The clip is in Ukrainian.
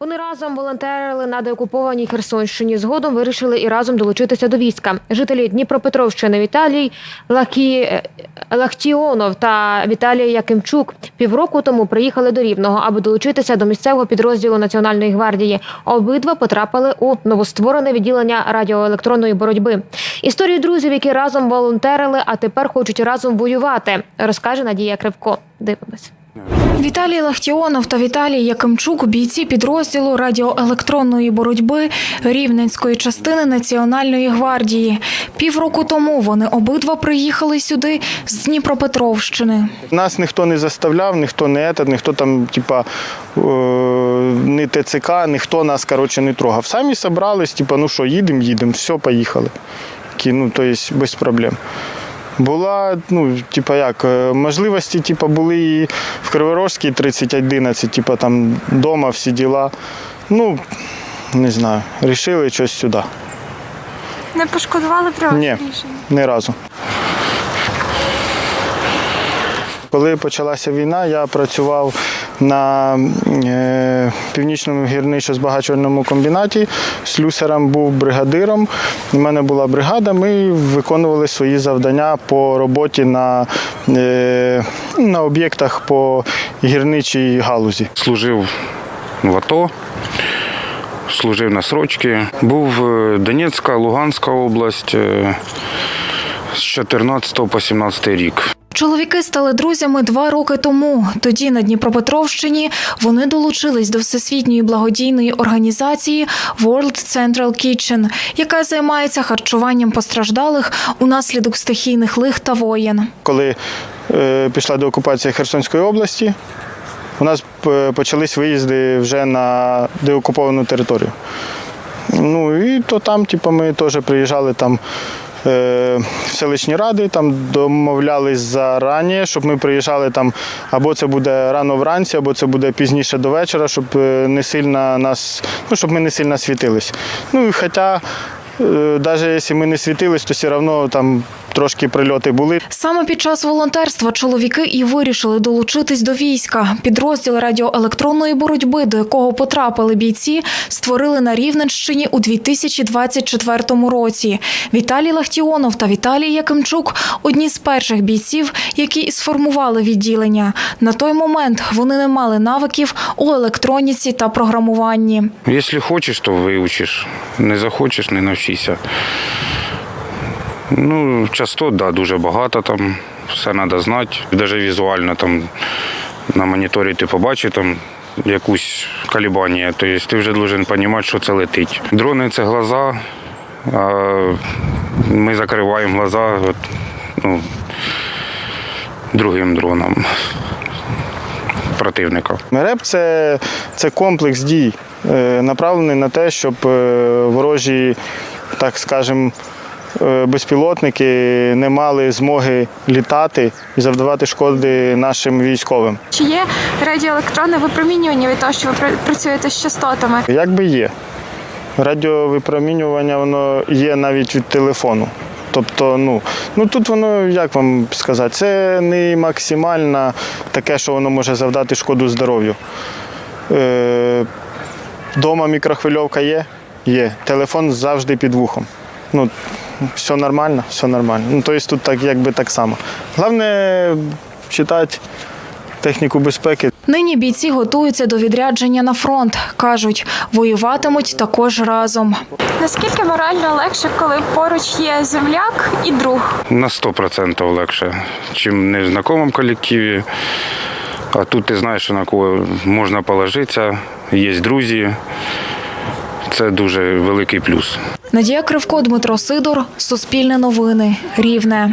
Вони разом волонтерили на деокупованій Херсонщині. Згодом вирішили і разом долучитися до війська. Жителі Дніпропетровщини Віталій Лакі... Лахтіонов та Віталій Якимчук півроку тому приїхали до Рівного, аби долучитися до місцевого підрозділу Національної гвардії. Обидва потрапили у новостворене відділення радіоелектронної боротьби. Історію друзів, які разом волонтерили, а тепер хочуть разом воювати, розкаже Надія Кривко. Дивимось. Віталій Лахтіонов та Віталій Якимчук – бійці підрозділу радіоелектронної боротьби Рівненської частини Національної гвардії. Півроку тому вони обидва приїхали сюди з Дніпропетровщини. Нас ніхто не заставляв, ніхто не етат, ніхто там, типа, е, не ТЦК, ніхто нас коротше, не трогав. Самі зібрались, типа, ну що, їдемо, їдемо, все, поїхали. Такі, ну, то есть, без проблем. Була, ну, типа як, е, можливості, типа, були і в Криворожській 3011, типа там вдома всі діла. Ну, не знаю, рішили щось сюди. Не пошкодували про Ні. рішення? Ні разу. Коли почалася війна, я працював на е, північному гірничо-збагачувальному комбінаті. Слюсарем був бригадиром. У мене була бригада. Ми виконували свої завдання по роботі на, е, на об'єктах по гірничій галузі. служив в АТО, служив на срочки. Був е, Донецька, Луганська область з 14 по 17 рік. Чоловіки стали друзями два роки тому. Тоді на Дніпропетровщині вони долучились до всесвітньої благодійної організації World Central Kitchen, яка займається харчуванням постраждалих унаслідок стихійних лих та воєн. коли е, пішла до окупації Херсонської області, у нас е, почались виїзди вже на деокуповану територію. Ну і то там, типу, ми теж приїжджали там. Е, селищні ради там домовлялись зарані, щоб ми приїжджали там, або це буде рано вранці, або це буде пізніше до вечора, щоб е, не сильно нас, ну щоб ми не сильно світились. Ну і хоча, навіть якщо ми не світились, то все одно там трошки прильоти були. Саме під час волонтерства чоловіки і вирішили долучитись до війська. Підрозділ радіоелектронної боротьби, до якого потрапили бійці, створили на Рівненщині у 2024 році. Віталій Лахтіонов та Віталій Якимчук одні з перших бійців, які і сформували відділення. На той момент вони не мали навиків у електроніці та програмуванні. Якщо хочеш, то вивчиш. Не захочеш, не навчися. Ну, частот, да, дуже багато там, все треба знати. Навіть візуально там на моніторі ти побачив там якусь колебання. Тобто ти вже повинен розуміти, що це летить. Дрони це глаза, а ми закриваємо глаза от, ну, другим дроном противника. РЕП це, це комплекс дій, е, направлений на те, щоб е, ворожі, так скажемо, безпілотники не мали змоги літати і завдавати шкоди нашим військовим. Чи є радіоелектронне випромінювання від того, що ви працюєте з частотами? Як би є. Радіовипромінювання воно є навіть від телефону. Тобто, ну, ну тут воно, як вам сказати, це не максимально таке, що воно може завдати шкоду здоров'ю. Е, дома мікрохвильовка є? Є. Телефон завжди під вухом. Ну, все нормально, все нормально. Ну, тобто тут так, якби так само. Головне читати техніку безпеки. Нині бійці готуються до відрядження на фронт. кажуть, воюватимуть також разом. Наскільки морально легше, коли поруч є земляк і друг? На 100% легше, чим не в знайомому колективі. А тут ти знаєш, на кого можна положитися, є друзі. Це дуже великий плюс. Надія Кривко, Дмитро Сидор, Суспільне новини, Рівне.